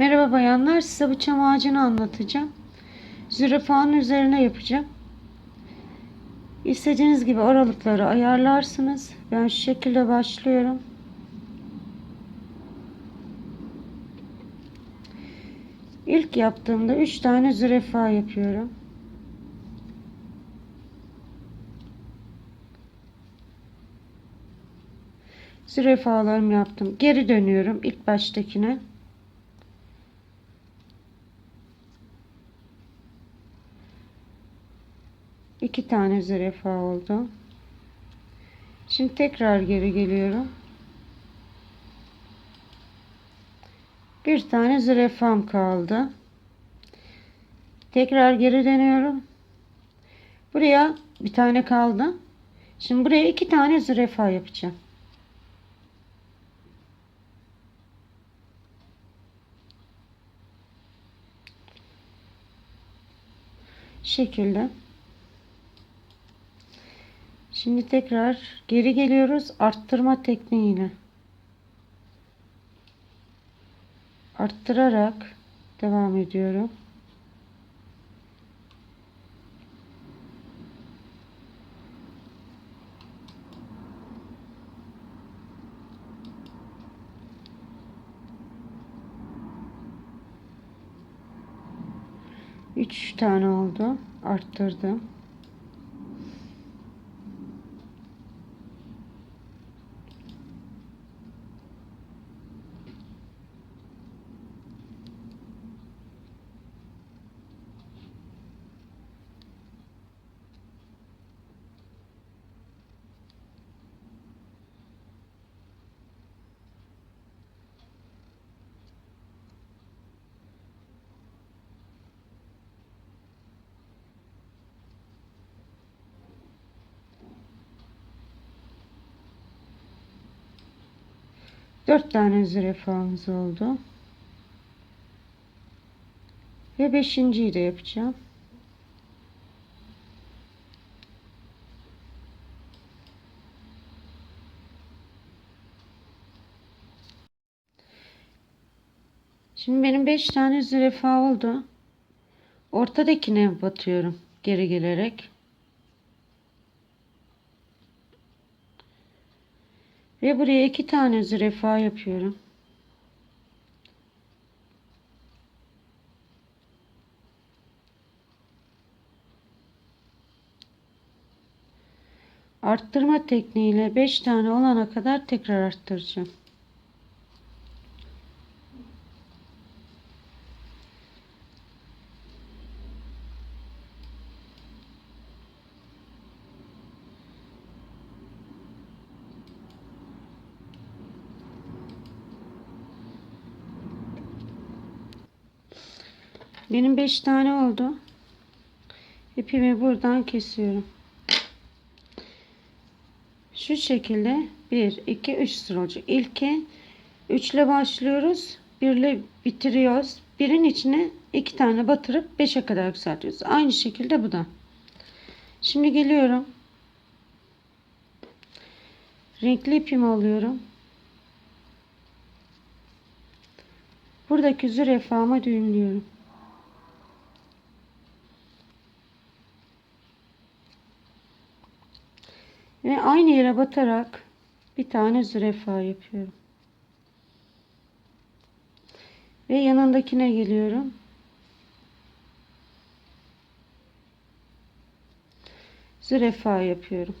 Merhaba bayanlar, size bu çam ağacını anlatacağım. Zürafanın üzerine yapacağım. İstediğiniz gibi aralıkları ayarlarsınız. Ben şu şekilde başlıyorum. İlk yaptığımda 3 tane zürafa yapıyorum. Zürafalarımı yaptım. Geri dönüyorum ilk baştakine. İki tane zürafa oldu. Şimdi tekrar geri geliyorum. Bir tane zürafam kaldı. Tekrar geri dönüyorum. Buraya bir tane kaldı. Şimdi buraya iki tane zürafa yapacağım. şekilde. Şimdi tekrar geri geliyoruz arttırma tekniğiyle. Arttırarak devam ediyorum. Üç tane oldu. Arttırdım. Dört tane zürafamız oldu. Ve beşinciyi de yapacağım. Şimdi benim beş tane zürafa oldu. Ortadakine batıyorum geri gelerek. Ve buraya iki tane zürafa yapıyorum. Arttırma tekniğiyle 5 tane olana kadar tekrar arttıracağım. Benim 5 tane oldu. İpimi buradan kesiyorum. Şu şekilde 1, 2, 3 sıra olacak. İlki 3 ile başlıyoruz. 1 ile bitiriyoruz. Birin içine 2 tane batırıp 5'e kadar yükseltiyoruz. Aynı şekilde bu da. Şimdi geliyorum. Renkli ipimi alıyorum. Buradaki zürafama düğümlüyorum. Ve aynı yere batarak bir tane zürafa yapıyorum. Ve yanındakine geliyorum. Zürafa yapıyorum.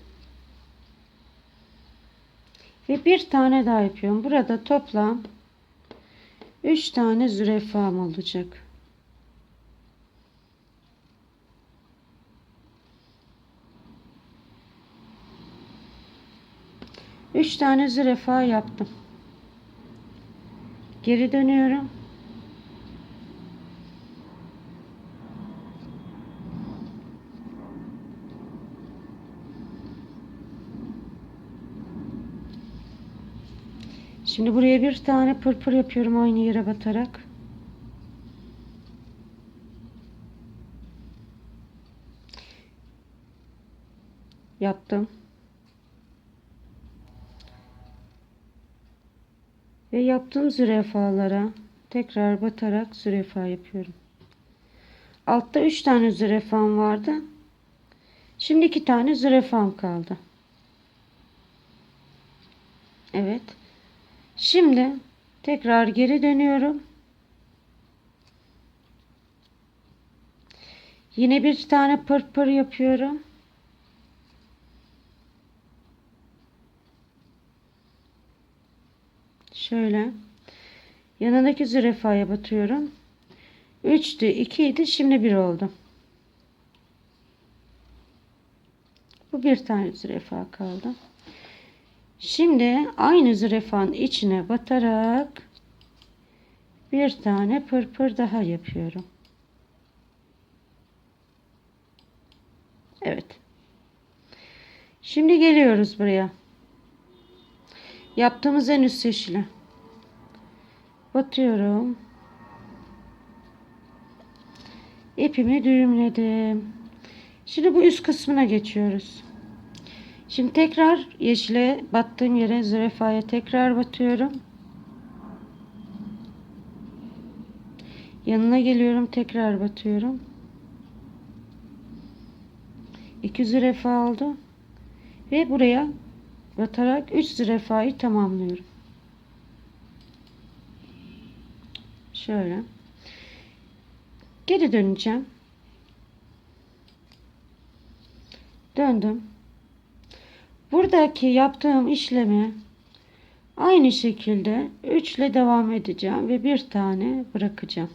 Ve bir tane daha yapıyorum. Burada toplam 3 tane zürafam olacak. Üç tane zürafa yaptım. Geri dönüyorum. Şimdi buraya bir tane pırpır yapıyorum aynı yere batarak. Yaptım. Ve yaptığım zürafalara tekrar batarak zürefa yapıyorum. Altta 3 tane zürefam vardı. Şimdi 2 tane zürefam kaldı. Evet. Şimdi tekrar geri dönüyorum. Yine bir tane pırpır yapıyorum. Şöyle. Yanındaki zürefaya batıyorum. 3'tü, 2 idi, şimdi 1 oldu. Bu bir tane zürefa kaldı. Şimdi aynı zürefanın içine batarak bir tane pırpır daha yapıyorum. Evet. Şimdi geliyoruz buraya. Yaptığımız en üst yeşile. Batıyorum. İpimi düğümledim. Şimdi bu üst kısmına geçiyoruz. Şimdi tekrar yeşile battığım yere zürefaya tekrar batıyorum. Yanına geliyorum tekrar batıyorum. İki zürefa oldu. Ve buraya batarak 3 zürefayı tamamlıyorum. Şöyle. Geri döneceğim. Döndüm. Buradaki yaptığım işlemi aynı şekilde 3 ile devam edeceğim ve bir tane bırakacağım.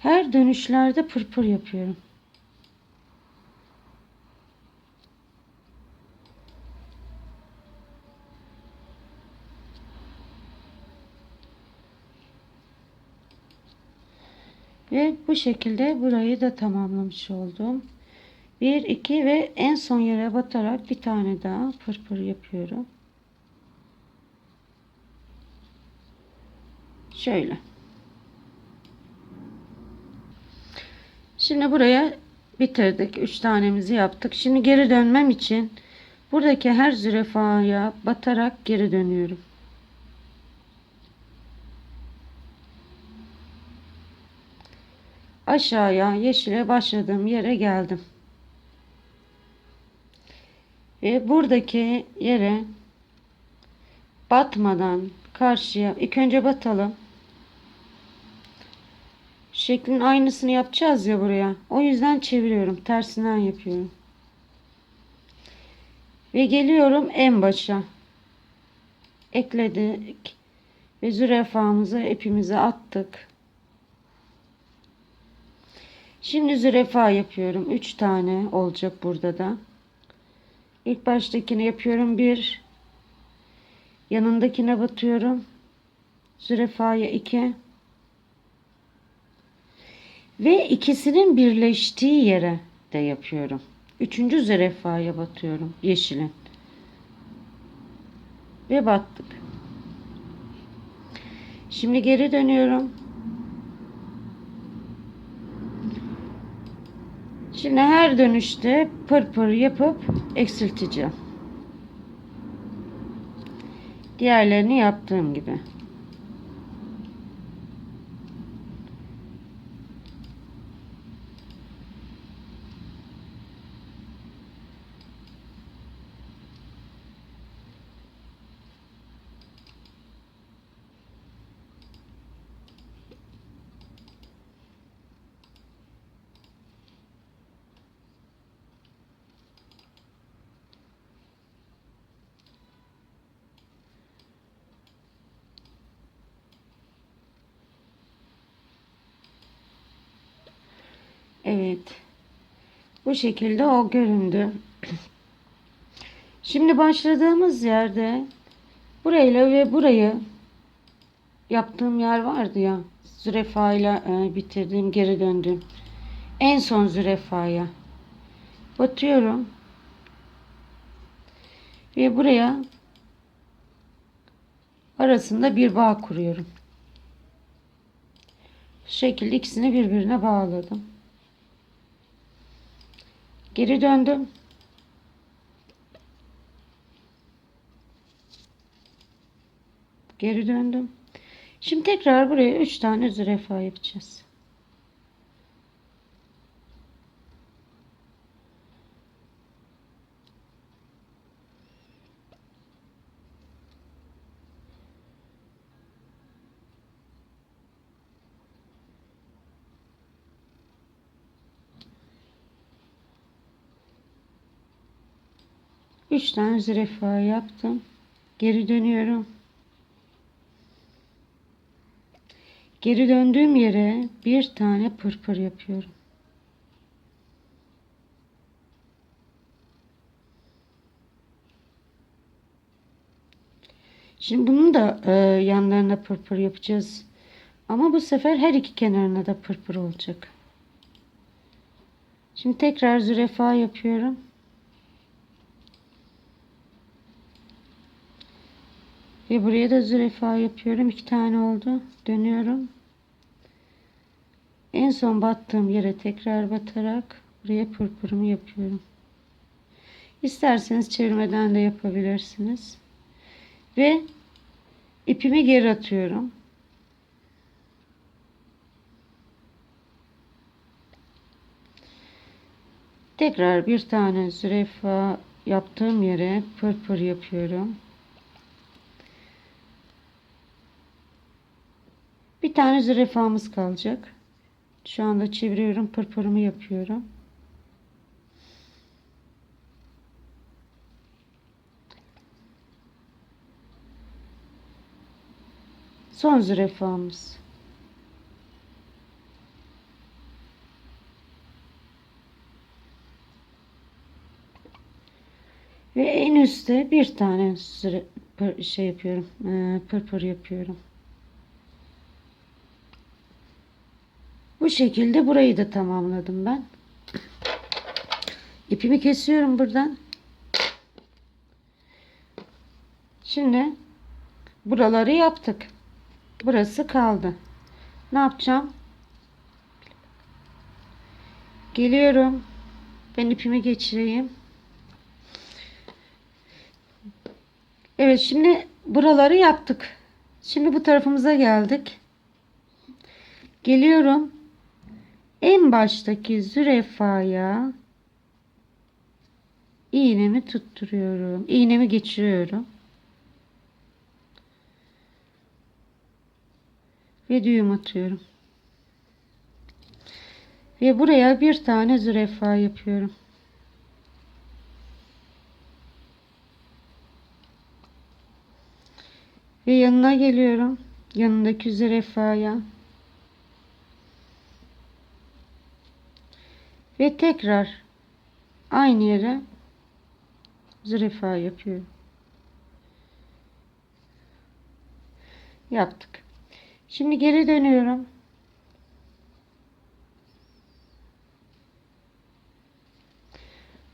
Her dönüşlerde pırpır yapıyorum. Ve bu şekilde burayı da tamamlamış oldum. 1 2 ve en son yere batarak bir tane daha pırpır yapıyorum. Şöyle. Şimdi buraya bitirdik. 3 tanemizi yaptık. Şimdi geri dönmem için buradaki her zürafaya batarak geri dönüyorum. Aşağıya yeşile başladığım yere geldim. Ve buradaki yere batmadan karşıya ilk önce batalım şeklin aynısını yapacağız ya buraya. O yüzden çeviriyorum. Tersinden yapıyorum. Ve geliyorum en başa. Ekledik. Ve zürefamızı ipimize attık. Şimdi zürefa yapıyorum. 3 tane olacak burada da. İlk baştakini yapıyorum. Bir. Yanındakine batıyorum. Zürefaya 2. Ve ikisinin birleştiği yere de yapıyorum. Üçüncü zürefaya batıyorum. Yeşilin. Ve battık. Şimdi geri dönüyorum. Şimdi her dönüşte pırpır yapıp eksilteceğim. Diğerlerini yaptığım gibi. Evet. Bu şekilde o göründü. Şimdi başladığımız yerde burayla ve burayı yaptığım yer vardı ya. Zürefa ile e, bitirdim, geri döndüm. en son zürafaya batıyorum ve buraya arasında bir bağ kuruyorum. Şu şekilde ikisini birbirine bağladım. Geri döndüm. Geri döndüm. Şimdi tekrar buraya 3 tane zürafa yapacağız. Üç tane zürafa yaptım. Geri dönüyorum. Geri döndüğüm yere bir tane pırpır yapıyorum. Şimdi bunun da e, yanlarına pırpır yapacağız. Ama bu sefer her iki kenarına da pırpır olacak. Şimdi tekrar zürafa yapıyorum. Ve buraya da zürafa yapıyorum. İki tane oldu. Dönüyorum. En son battığım yere tekrar batarak buraya pırpırımı yapıyorum. İsterseniz çevirmeden de yapabilirsiniz. Ve ipimi geri atıyorum. Tekrar bir tane zürafa yaptığım yere pırpır yapıyorum. Bir tane zürafamız kalacak. Şu anda çeviriyorum. Pırpırımı yapıyorum. Son zürafamız. Ve en üstte bir tane şey yapıyorum. Pırpır yapıyorum. Şekilde burayı da tamamladım ben. İpimi kesiyorum buradan. Şimdi buraları yaptık. Burası kaldı. Ne yapacağım? Geliyorum. Ben ipimi geçireyim. Evet şimdi buraları yaptık. Şimdi bu tarafımıza geldik. Geliyorum en baştaki zürafaya iğnemi tutturuyorum. İğnemi geçiriyorum. Ve düğüm atıyorum. Ve buraya bir tane zürafa yapıyorum. Ve yanına geliyorum. Yanındaki zürafaya. Ve tekrar aynı yere zürafa yapıyorum. Yaptık. Şimdi geri dönüyorum.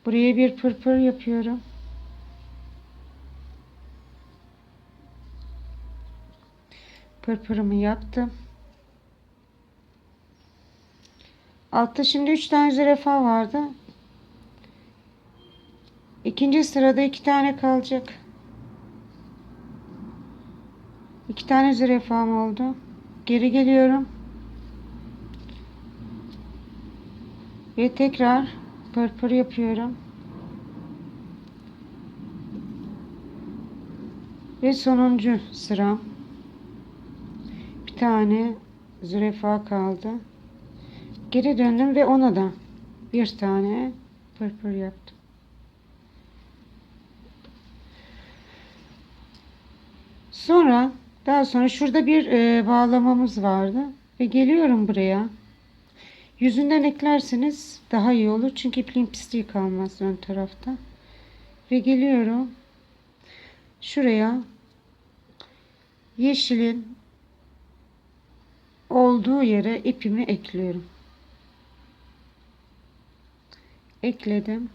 Buraya bir pırpır yapıyorum. Pırpırımı yaptım. Altta şimdi 3 tane zürafa vardı. İkinci sırada 2 tane kalacak. 2 tane zürafam oldu. Geri geliyorum. Ve tekrar pırpır yapıyorum. Ve sonuncu sıram. Bir tane zürafa kaldı. Geri döndüm ve ona da bir tane pırpır yaptım. Sonra daha sonra şurada bir e, bağlamamız vardı ve geliyorum buraya. Yüzünden eklerseniz daha iyi olur çünkü ipliğin pisliği kalmaz ön tarafta. Ve geliyorum şuraya yeşilin olduğu yere ipimi ekliyorum. Ekledim.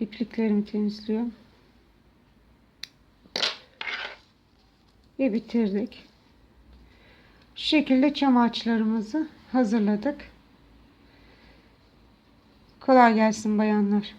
İpliklerimi temizliyorum. Ve bitirdik. Şu şekilde çam ağaçlarımızı hazırladık. Kolay gelsin bayanlar.